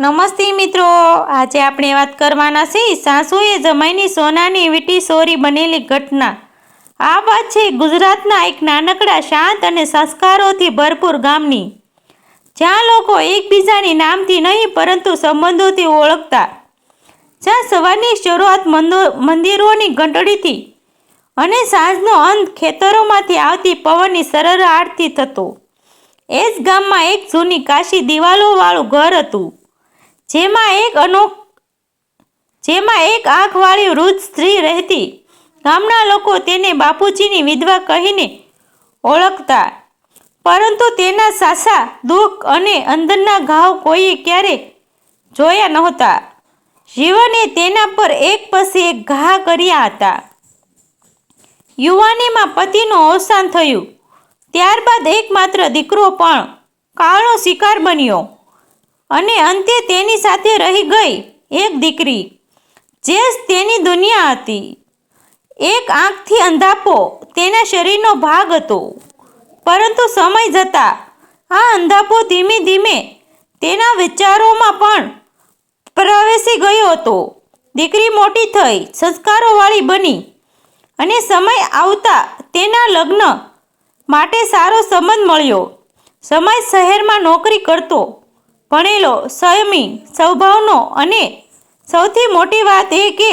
નમસ્તે મિત્રો. આજે આપણે વાત કરવાના છીએ સાસુએ જમાઈની સોનાની વીંટી સોરી બનેલી ઘટના. આ વાત છે ગુજરાતના એક નાનકડા શાંત અને સંસ્કારોથી ભરપૂર ગામની. જ્યાં લોકો એકબીજાની નામથી નહીં, પરંતુ સંબંધોથી ઓળખતા. જ્યાં સવારની શરૂઆત મંદો- મંદિરોની ઘંટડીથી અને સાંજનો અંત ખેતરોમાંથી આવતી પવનની સરળાટથી થતો. એ જ ગામમાં એક જૂની કાશી દિવાલોવાળું ઘર હતું. જેમાં એક અનોખ જેમાં એક આંખવાળી વૃદ્ધ સ્ત્રી રહેતી. ગામના લોકો તેને બાપુજીની વિધવા કહીને ઓળખતા. પરંતુ તેના સાસા દુઃખ અને અંદરના ઘાવ કોઈએ ક્યારે જોયા નહોતા. જીવને તેના પર એક પછી એક ઘા કર્યા હતા. યુવાનીમાં પતિનું અવસાન થયું. ત્યારબાદ એકમાત્ર દીકરો પણ કાળો શિકાર બન્યો. અને અંતે તેની સાથે રહી ગઈ એક દીકરી, જે તેની દુનિયા હતી. એક આંખથી અંધાપો તેના શરીરનો ભાગ હતો. પરંતુ સમય જતાં આ અંધાપો ધીમે ધીમે તેના વિચારોમાં પણ પ્રવેશી ગયો હતો. દીકરી મોટી થઈ, સંસ્કારોવાળી બની અને સમય આવતા તેના લગ્ન માટે સારો સંબંધ મળ્યો. સમય શહેરમાં નોકરી કરતો ભણેલો સંયમી સ્વભાવનો અને સૌથી મોટી વાત એ કે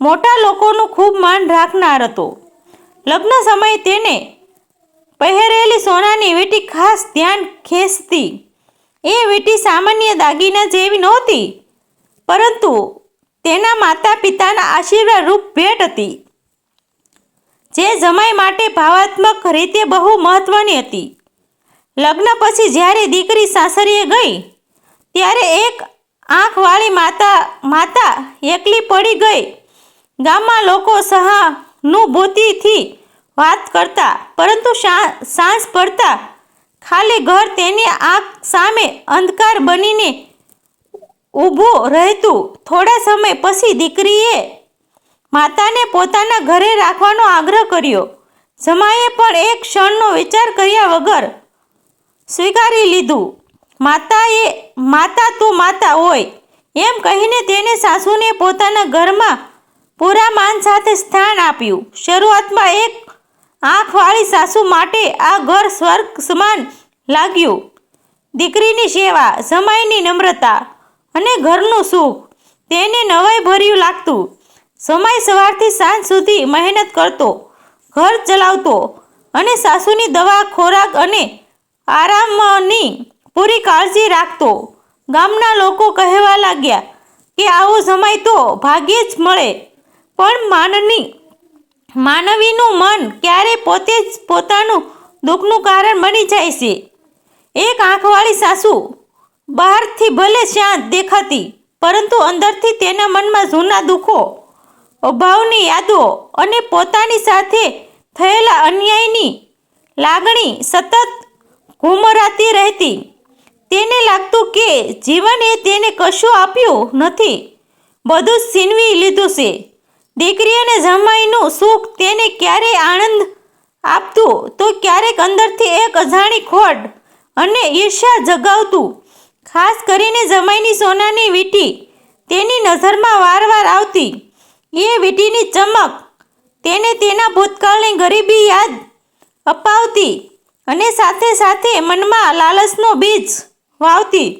મોટા લોકોનું ખૂબ માન રાખનાર હતો. લગ્ન સમયે તેને પહેરેલી સોનાની વીંટી ખાસ ધ્યાન ખેંચતી. એ વીંટી સામાન્ય દાગીના જેવી નહોતી, પરંતુ તેના માતા પિતાના આશીર્વાદ રૂપ ભેટ હતી, જે જમાઈ માટે ભાવાત્મક રીતે બહુ મહત્વની હતી. લગ્ન પછી જ્યારે દીકરી સાસરીએ ગઈ, ત્યારે એક આંખવાળી માતા માતા એકલી પડી ગઈ. ગામમાં લોકો સહાનુભૂતિથી વાત કરતા, પરંતુ સાંજ પડતા ખાલી ઘર તેની આંખ સામે અંધકાર બનીને ઊભું રહેતું. થોડા સમય પછી દીકરીએ માતાને પોતાના ઘરે રાખવાનો આગ્રહ કર્યો. જમાએ પણ એક ક્ષણનો વિચાર કર્યા વગર સ્વીકારી લીધું. માતાએ, માતા તો માતા હોય એમ કહીને તેને સાસુને પોતાના ઘરમાં પૂરા માન સાથે સ્થાન આપ્યું. શરૂઆતમાં એક આંખવાળી સાસુ માટે આ ઘર સ્વર્ગ સમાન લાગ્યું. દીકરીની સેવા જમાઈની નમ્રતા અને ઘરનું સુખ તેને નવાઈ ભર્યું લાગતું. સમય સવારથી સાંજ સુધી મહેનત કરતો, ઘર ચલાવતો અને સાસુની દવા, ખોરાક અને આરામની પૂરી કાળજી રાખતો. ગામના લોકો કહેવા લાગ્યા કે આવો સમય તો ભાગ્યે જ મળે. પણ માનની, માનવીનું મન ક્યારે પોતે જ પોતાનું દુઃખનું કારણ બની જાય છે. એક આંખવાળી સાસુ બહારથી ભલે શાંત દેખાતી, પરંતુ અંદરથી તેના મનમાં જૂના દુઃખો, અભાવની યાદો અને પોતાની સાથે થયેલા અન્યાયની લાગણી સતત ઘૂમરાતી રહેતી. તેને લાગતું કે જીવન તેને કશું આપ્યું નથી. બધું છીનવી લીધું છે. દીકરી અને જમાઈનું સુખ તેને ક્યારેય આનંદ આપતું? તો ક્યારેક અંદરથી એક અજાણી ખોટ અને ઈર્ષ્યા જગાવતું. ખાસ કરીને જમાઈની સોનાની વીટી તેની નજરમાં વારવાર આવતી. એ વીટીની ચમક તેને તેના ભૂતકાળની ગરીબી યાદ અપાવતી. અને સાથે સાથે મનમાં લાલચનો બીજ વાવતી.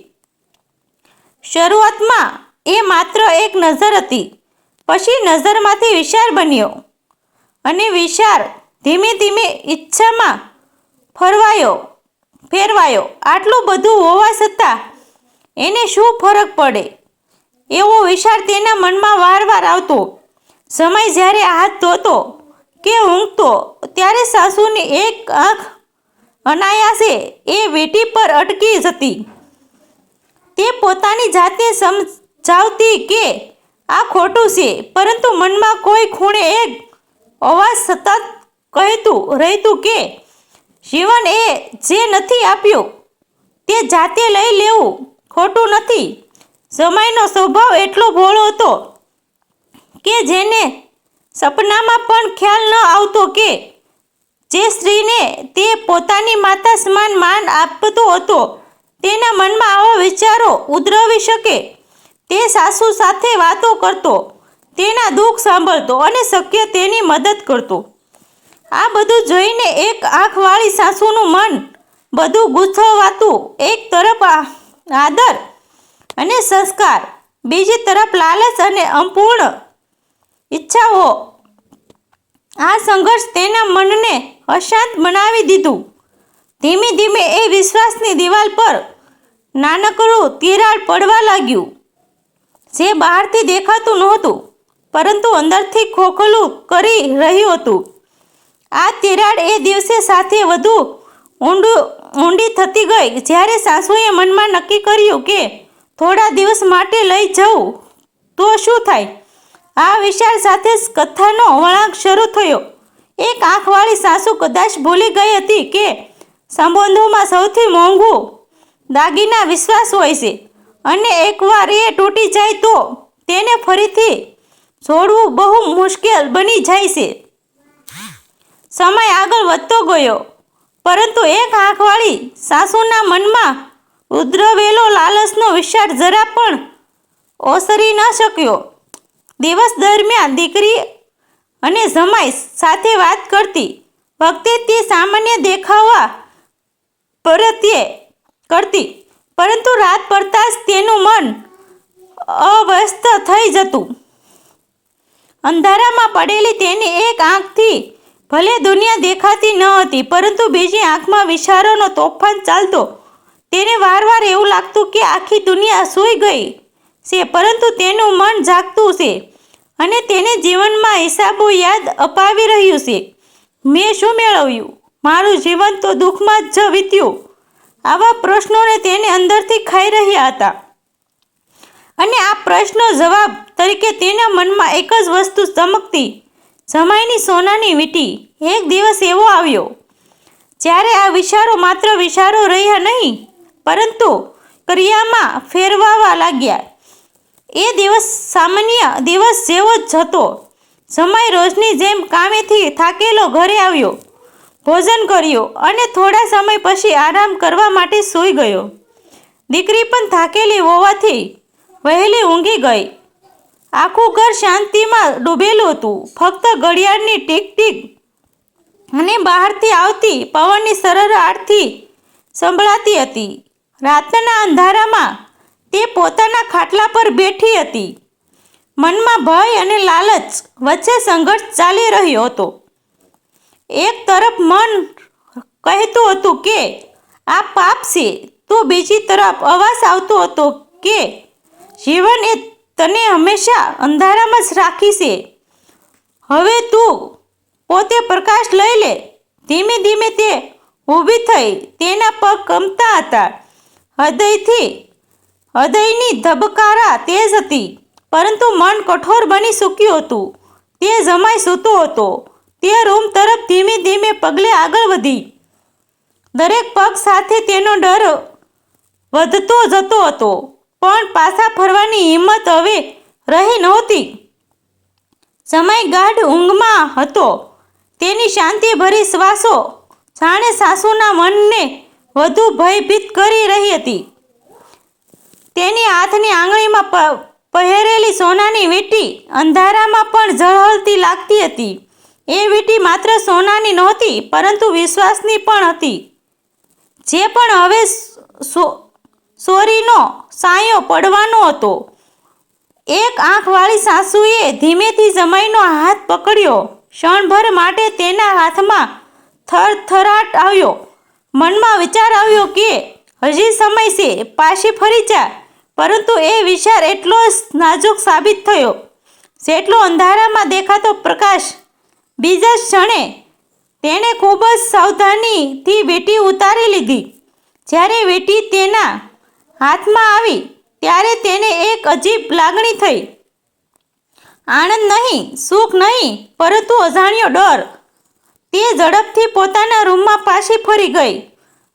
શરૂઆતમાં એ માત્ર એક નજર હતી, પછી નજરમાંથી વિશાળ બન્યો અને વિશાળ ધીમે ધીમે ઈચ્છામાં ફરવાયો, ફેરવાયો. આટલું બધું હોવા છતાં એને શું ફરક પડે? એવો વિચાર તેના મનમાં વારવાર આવતો. સમય જ્યારે હાથ ધોતો કે ઊંઘતો, ત્યારે સાસુની એક આંખ અનાયાસે એ વીંટી પર અટકી જતી. તે પોતાની જાતે સમજાવતી કે આ ખોટું છે, પરંતુ મનમાં કોઈ ખૂણે એક અવાજ સતત કહેતું રહેતું કે જીવન એ જે નથી આપ્યું, તે જાતે લઈ લેવું ખોટું નથી. સમયનો સ્વભાવ એટલો ભોળો હતો કે જેને સપનામાં પણ ખ્યાલ ન આવતો કે જે સ્ત્રીને તે પોતાની માતા સમાન માન આપતો હતો, તેના મનમાં આવા વિચારો ઉદ્રવી શકે. તે સાસુ સાથે વાતો કરતો, તેના દુઃખ સાંભળતો અને શક્ય તેની મદદ કરતો. આ બધું જોઈને એક આંખવાળી સાસુનું મન બધું ગુસ્સવાતું, એક તરફ આદર અને સંસ્કાર, બીજી તરફ લાલચ અને અપૂર્ણ ઈચ્છાઓ આ સંઘર્ષ તેના મનને અશાંત બનાવી દીધું. ધીમે ધીમે એ વિશ્વાસની દિવાલ પર નાનકડું તિરાડ પડવા લાગ્યું. જે બહારથી દેખાતું નહોતું, પરંતુ અંદરથી ખોખલું કરી રહ્યું હતું. આ તિરાડ એ દિવસે સાથે વધુ ઊંડું, ઊંડી થતી ગઈ. જ્યારે સાસુએ મનમાં નક્કી કર્યું કે થોડા દિવસ માટે લઈ જવું તો શું થાય? આ વિચાર સાથે જ કથાનો વળાંક શરૂ થયો. એક આંખવાળી સાસુ કદાચ ભૂલી ગઈ હતી કે સંબંધોમાં સૌથી મોંઘું દાગીના વિશ્વાસ હોય છે અને એકવાર એ તૂટી જાય તો તેને ફરીથી જોડવું બહુ મુશ્કેલ બની જાય છે. સમય આગળ વધતો ગયો, પરંતુ એક આંખવાળી સાસુના મનમાં ઉદ્રવેલો લાલસનો વિચાર જરા પણ ઓસરી ન શક્યો. દિવસ દરમિયાન દીકરી અને જમાઈ સાથે વાત કરતી. વખતે તે સામાન્ય દેખાવા પ્રત્યે કરતી, પરંતુ રાત પડતાં જ તેનું મન અવ્યસ્ત થઈ જતું. અંધારામાં પડેલી તેની એક આંખથી ભલે દુનિયા દેખાતી ન હતી, પરંતુ બીજી આંખમાં વિચારોનો તોફાન ચાલતો. તેને વારવાર એવું લાગતું કે આખી દુનિયા સૂઈ ગઈ. છે, પરંતુ તેનું મન જાગતું છે અને તેને જીવનમાં હિસાબો યાદ અપાવી રહ્યું છે. મેં શું મેળવ્યું? મારું જીવન તો દુઃખમાં જ વીત્યું. આવા પ્રશ્નોને તેને અંદરથી ખાઈ રહ્યા હતા. અને આ પ્રશ્નો જવાબ તરીકે તેના મનમાં એક જ વસ્તુ ચમકતી. જમાઈની સોનાની વીંટી. એક દિવસ એવો આવ્યો. જ્યારે આ વિચારો માત્ર વિચારો રહ્યા નહીં, પરંતુ ક્રિયામાં ફેરવાવા લાગ્યા. એ દિવસ સામાન્ય દિવસ જેવો જ હતો. સમય રોજની જેમ કામેથી થાકેલો ઘરે આવ્યો, ભોજન કર્યું અને થોડા સમય પછી આરામ કરવા માટે સૂઈ ગયો. દીકરી પણ થાકેલી હોવાથી વહેલી ઊંઘી ગઈ. આખું ઘર શાંતિમાં ડૂબેલું હતું. ફક્ત ઘડિયાળની ટીક ટીક અને બહારથી આવતી પવનની સરળાટથી સંભળાતી હતી. રાતના અંધારામાં તે પોતાના ખાટલા પર બેઠી હતી. મનમાં ભય અને લાલચ વચ્ચે સંઘર્ષ ચાલી રહ્યો હતો. એક તરફ મન કહેતું હતું કે, આ પાપ છે. તો બીજી તરફ અવાજ આવતો હતો કે, જીવન એ તને હંમેશા અંધારામાં જ રાખી છે. હવે તું પોતે પ્રકાશ લઈ લે. ધીમે ધીમે તે ઊભી થઈ તેના પગ કમતા હતા. હૃદયથી હૃદયની ધબકારા તેજ હતી, પરંતુ મન કઠોર બની ચૂક્યું હતું. તે જમાઈ સૂતો હતો. તે રૂમ તરફ ધીમે ધીમે પગલે આગળ વધી. દરેક પગ સાથે તેનો ડર વધતો જતો હતો, પણ પાછા ફરવાની હિંમત હવે રહી નહોતી. સમય ગાઢ ઊંઘમાં હતો. તેની શાંતિભરી શ્વાસો જાણે સાસુના મનને વધુ ભયભીત કરી રહી હતી. તેની હાથની આંગળીમાં પહેરેલી સોનાની વીંટી અંધારામાં પણ ઝળહળતી લાગતી હતી. એ વીંટી માત્ર સોનાની નહોતી, પરંતુ વિશ્વાસની પણ હતી. જે પણ હવે સોરીનો સાયો પડવાનો હતો. એક આંખવાળી સાસુએ ધીમેથી જમાઈનો હાથ પકડ્યો. ક્ષણભર માટે તેના હાથમાં થરથરાટ આવ્યો. મનમાં વિચાર આવ્યો કે, હજી સમય છે, પાછી ફરી જા. પરંતુ એ વિચાર એટલો નાજુક સાબિત થયો. જેટલો અંધારામાં દેખાતો પ્રકાશ બીજા ક્ષણે તેણે ખૂબ જ સાવધાનીથી વેટી ઉતારી લીધી. જ્યારે વેટી તેના હાથમાં આવી, ત્યારે તેને એક અજીબ લાગણી થઈ. આનંદ નહીં, સુખ નહીં, પરંતુ અજાણ્યો ડર. તે ઝડપથી પોતાના રૂમમાં પાછી ફરી ગઈ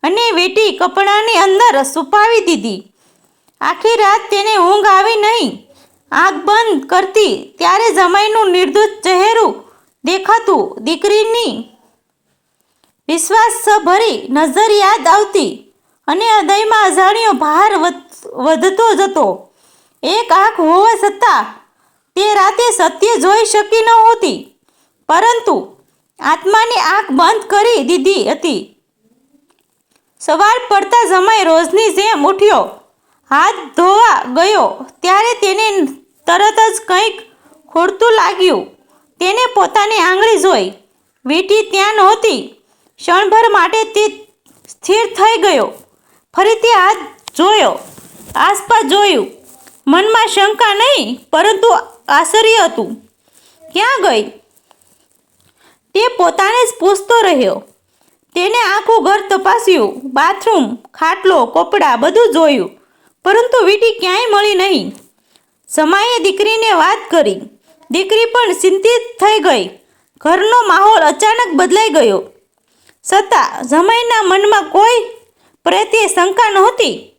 અને વેટી કપડાની અંદર સુપાવી દીધી. આખી રાત તેને ઊંઘ આવી નહીં. આંખ બંધ કરતી ત્યારે જમાઈનું નિર્દોષ ચહેરું દેખાતું દીકરીની વિશ્વાસ ભરી નજર યાદ આવતી અને હૃદયમાં અજાણ્યો ભાર વધ- વધતો જતો. એક આંખ હોવા છતાં તે રાતે સત્ય જોઈ શકી નહોતી પરંતુ આત્માની આંખ બંધ કરી દીધી હતી. સવાર પડતા જમાઈ રોજની જેમ ઉઠ્યો. હાથ ધોવા ગયો ત્યારે તેને તરત જ કંઈક ખોડતું લાગ્યું. તેને પોતાની આંગળી જોઈ. વીંટી ત્યાં નહોતી. ક્ષણભર માટે તે સ્થિર થઈ ગયો. ફરીથી હાથ જોયો. આસપાસ જોયું. મનમાં શંકા નહીં, પરંતુ આશ્ચર્ય હતું. ક્યાં ગઈ? તે પોતાને જ પૂછતો રહ્યો. તેને આખું ઘર તપાસ્યું. બાથરૂમ, ખાટલો, કપડાં બધું જોયું. પરંતુ વીટી ક્યાંય મળી નહીં. સમાએ દીકરીને વાત કરી. દીકરી પણ ચિંતિત થઈ ગઈ. ઘરનો માહોલ અચાનક બદલાઈ ગયો. છતાં જમાઈના મનમાં કોઈ પ્રત્યે શંકા નહોતી.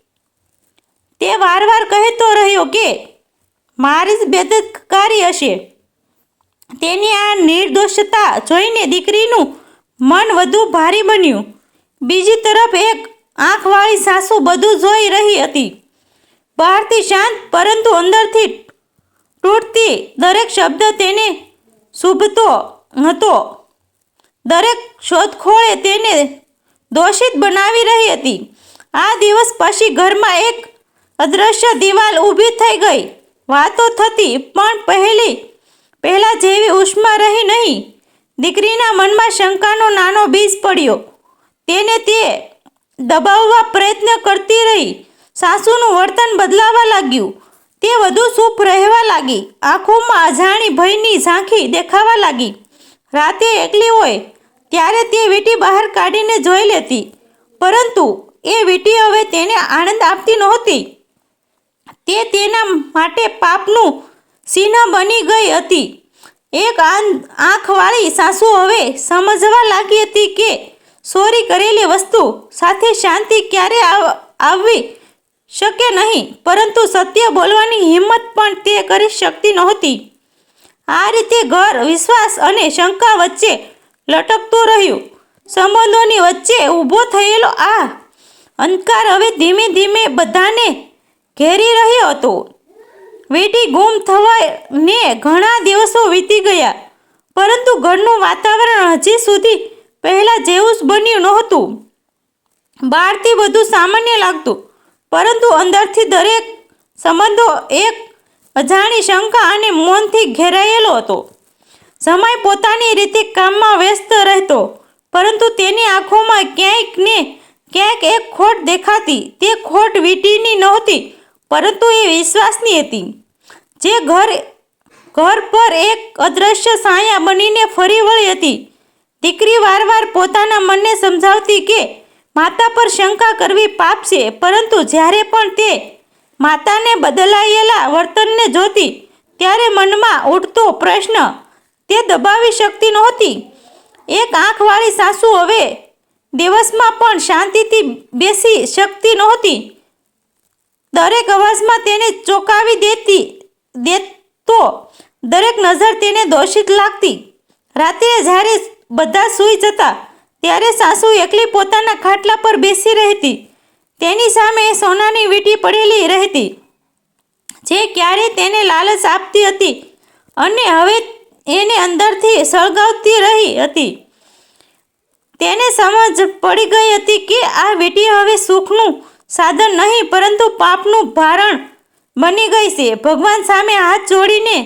તે વારવાર કહેતો રહ્યો કે, મારી જ બેદકારી હશે. તેની આ નિર્દોષતા જોઈને દીકરીનું મન વધુ ભારે બન્યું. બીજી તરફ એક આંખવાળી સાસુ બધું જોઈ રહી હતી. બહારથી શાંત, પરંતુ અંદરથી તૂટતી દરેક શબ્દ તેને શુભતો હતો દરેક શોધખોળે તેને દોષિત બનાવી રહી હતી. આ દિવસ પછી ઘરમાં એક અદ્રશ્ય દિવાલ ઊભી થઈ ગઈ. વાતો થતી પણ પહેલી, પહેલાં જેવી ઉષ્મા રહી નહીં. દીકરીના મનમાં શંકાનો નાનો બીજ પડ્યો. તેને તે દબાવવા પ્રયત્ન કરતી રહી. સાસુનું વર્તન બદલાવા લાગ્યું. તે વધુ ચૂપ રહેવા લાગી. આંખોમાં અજાણી ભયની ઝાંખી દેખાવા લાગી. રાતે એકલી હોય, ત્યારે તે વીટી બહાર કાઢીને જોઈ લેતી. પરંતુ એ વીટી હવે તેને આનંદ આપતી નહોતી. તે તેના માટે પાપનું સિંહ બની ગઈ હતી. એક આંખવાળી સાસુ હવે સમજવા લાગી હતી કે ચોરી કરેલી વસ્તુ સાથે શાંતિ ક્યારે આવ- આવવી? શકે નહીં, પરંતુ સત્ય બોલવાની હિંમત પણ તે કરી શકતી નહોતી. આ રીતે ઘર, વિશ્વાસ અને શંકા વચ્ચે લટકતું રહ્યું. સંબંધોની વચ્ચે ઊભો થયેલો આ અંધકાર હવે ધીમે ધીમે બધાને ઘેરી રહ્યો હતો. વેટી ગુમ થવાને ઘણા દિવસો વીતી ગયા, પરંતુ ઘરનું વાતાવરણ હજી સુધી પહેલાં જેવું જ બન્યું નહોતું. બહારથી બધું સામાન્ય લાગતું. પરંતુ અંદરથી દરેક સંબંધો એક અજાણી શંકા અને મૌનથી ઘેરાયેલો હતો. સમય પોતાની રીતે કામમાં વ્યસ્ત રહેતો, પરંતુ તેની આંખોમાં ક્યાંક ને ક્યાંક એક ખોટ દેખાતી. તે ખોટ વીંટીની નહોતી, પરંતુ એ વિશ્વાસની હતી. જે ઘર ઘર પર એક અદ્રશ્ય સાયા બનીને ફરી વળી હતી. દીકરી વારવાર પોતાના મનને સમજાવતી કે માતા પર શંકા કરવી પાપ છે, પરંતુ જ્યારે પણ તે માતાને બદલાયેલા વર્તનને જોતી, ત્યારે મનમાં ઉઠતો પ્રશ્ન તે દબાવી શકતી નહોતી. એક આંખવાળી સાસુ હવે દિવસમાં પણ શાંતિથી બેસી શકતી નહોતી. દરેક અવાજમાં તેને ચોંકાવી દેતી, દેતો, દરેક નજર તેને દોષિત લાગતી. રાત્રે જ્યારે બધા સૂઈ જતા ત્યારે સાસુ એકલી પોતાના ખાટલા પર બેસી રહેતી. તેની સામે સોનાની વીંટી પડેલી રહેતી, જે ક્યારે તેને લાલચ આપતી હતી અને હવે એને અંદરથી સળગાવતી રહી હતી. તેને સમજ પડી ગઈ હતી કે આ વીંટી હવે સુખનું સાધન નહીં, પરંતુ પાપનું ભારણ બની ગઈ છે. ભગવાન સામે હાથ જોડીને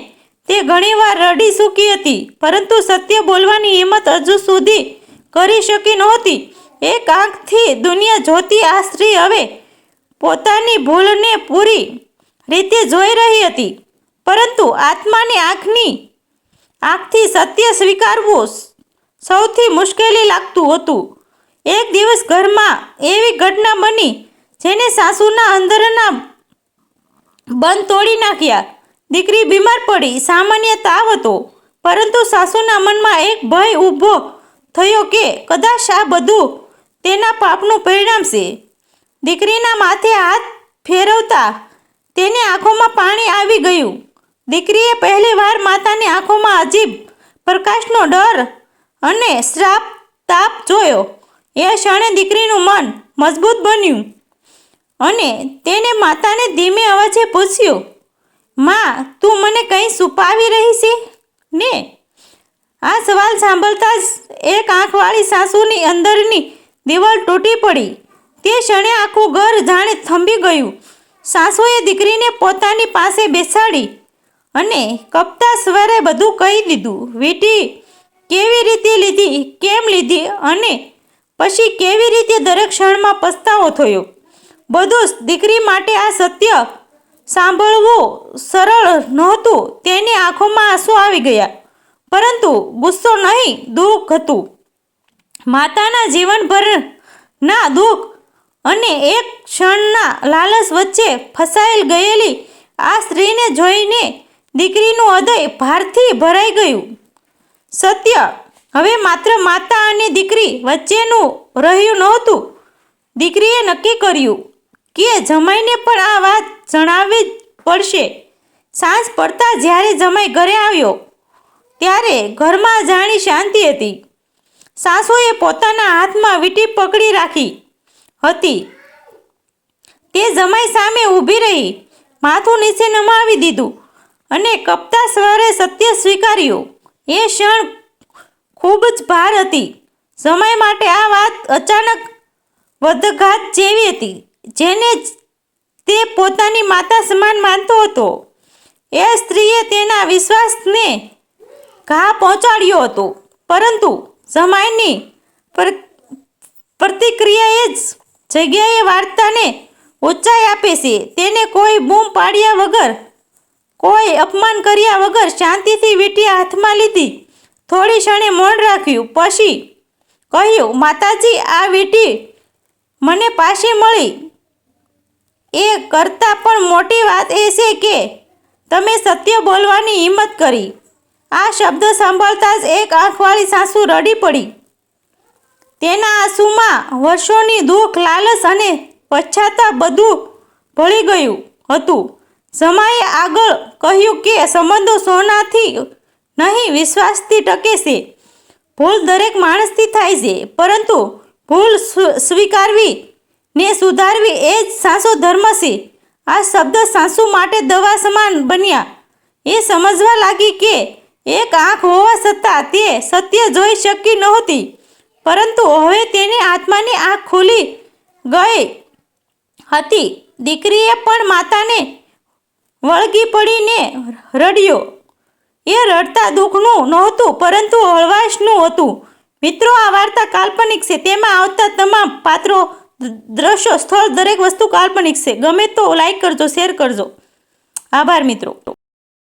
તે ઘણીવાર રડી ચૂકી હતી, પરંતુ સત્ય બોલવાની હિંમત હજુ સુધી કરી શકી નહોતી. એક આંખથી દુનિયા જોતી આ સ્ત્રી હવે પોતાની ભૂલને પૂરી રીતે જોઈ રહી હતી. પરંતુ આત્માની આંખની, આંખથી સત્ય સ્વીકારવું સૌથી મુશ્કેલી લાગતું હતું. એક દિવસ ઘરમાં એવી ઘટના બની જેને સાસુના અંદરના બંધ તોડી નાખ્યા. દીકરી બીમાર પડી, સામાન્ય તાવ હતો, પરંતુ સાસુના મનમાં એક ભય ઊભો થયો કે કદાચ આ બધું તેના પાપનું પરિણામ છે. દીકરીના માથે હાથ ફેરવતા તેની આંખોમાં પાણી આવી ગયું. દીકરીએ પહેલીવાર માતાની આંખોમાં અજીબ પ્રકાશનો ડર અને શ્રાપ તાપ જોયો. એ ક્ષણે દીકરીનું મન મજબૂત બન્યું અને તેને માતાને ધીમે અવાજે પૂછ્યું, માં, તું મને કંઈ છુપાવી રહી છે? ને આ સવાલ સાંભળતા જ એક આંખવાળી સાસુની અંદરની દિવાલ તૂટી પડી. તે ક્ષણે આખું ઘર જાણે થંભી ગયું. સાસુએ દીકરીને પોતાની પાસે બેસાડી અને કપતા સ્વરે બધું કહી દીધું, વીટી, કેવી રીતે લીધી, કેમ લીધી અને પછી કેવી રીતે દરેક ક્ષણમાં પસ્તાવો થયો? બધું દીકરી માટે આ સત્ય સાંભળવું સરળ નહોતું. તેની આંખોમાં આંસુ આવી ગયા. પરંતુ ગુસ્સો નહીં, દુઃખ હતું. માતાના જીવનભરના દુઃખ અને એક ક્ષણના લાલચ વચ્ચે ફસાયેલ ગયેલી આ સ્ત્રીને જોઈને દીકરીનું હૃદય ભારથી ભરાઈ ગયું. સત્ય, હવે માત્ર માતા અને દીકરી વચ્ચેનું રહ્યું નહોતું. દીકરીએ નક્કી કર્યું કે જમાઈને પણ આ વાત જણાવવી જ પડશે. સાંજ પડતા જ્યારે જમાઈ ઘરે આવ્યો ત્યારે ઘરમાં જાણી શાંતિ હતી. સાસુએ પોતાના હાથમાં વીટી પકડી રાખી હતી. તે જમાઈ સામે ઊભી રહી, માથું નીચે નમાવી દીધું અને કપતા સ્વરે સત્ય સ્વીકાર્યું. એ ક્ષણ ખૂબ જ ભાર હતી. સમય માટે આ વાત અચાનક વધઘાત જેવી હતી, જેને તે પોતાની માતા સમાન માનતો હતો. એ સ્ત્રીએ તેના વિશ્વાસને ઘા પહોંચાડ્યો હતો. પરંતુ જમાઈની પ્રતિક્રિયા પ્રતિક્રિયાએ જ જગ્યાએ વાર્તાને ઊંચાઈ આપે છે. તેને કોઈ બૂમ પાડ્યા વગર, કોઈ અપમાન કર્યા વગર શાંતિથી વીંટી હાથમાં લીધી. થોડી ક્ષણે મૌન રાખ્યું. પછી કહ્યું, માતાજી, આ વીંટી મને પાસે મળી. એ કરતાં પણ મોટી વાત એ છે કે, તમે સત્ય બોલવાની હિંમત કરી. આ શબ્દ સાંભળતા જ એક આંખવાળી સાસુ રડી પડી. તેના આંસુમાં વર્ષોની દુઃખ, લાલચ અને પછાતા બધું ભળી ગયું હતું. સમાએ આગળ કહ્યું કે સંબંધો સોનાથી નહીં, વિશ્વાસથી ટકે છે. ભૂલ દરેક માણસથી થાય છે, પરંતુ ભૂલ સ્વ- સ્વીકારવી ને સુધારવી એ જ સાસુ ધર્મ છે. આ શબ્દ સાસુ માટે દવા સમાન બન્યા. એ સમજવા લાગી કે એક આંખ હોવા છતાં તે સત્ય જોઈ શકી નહોતી. પરંતુ હવે તેની આત્માની આંખ ખુલી ગઈ હતી. દીકરીએ પણ માતાને વળગી પડીને રડ્યો. એ રડતા દુઃખનું નહોતું, પરંતુ હળવાશનું હતું. મિત્રો, આ વાર્તા કાલ્પનિક છે. તેમાં આવતા તમામ પાત્રો, દ્રશ્યો, સ્થળ, દરેક વસ્તુ કાલ્પનિક છે. ગમે તો લાઈક કરજો શેર કરજો. આભાર મિત્રો.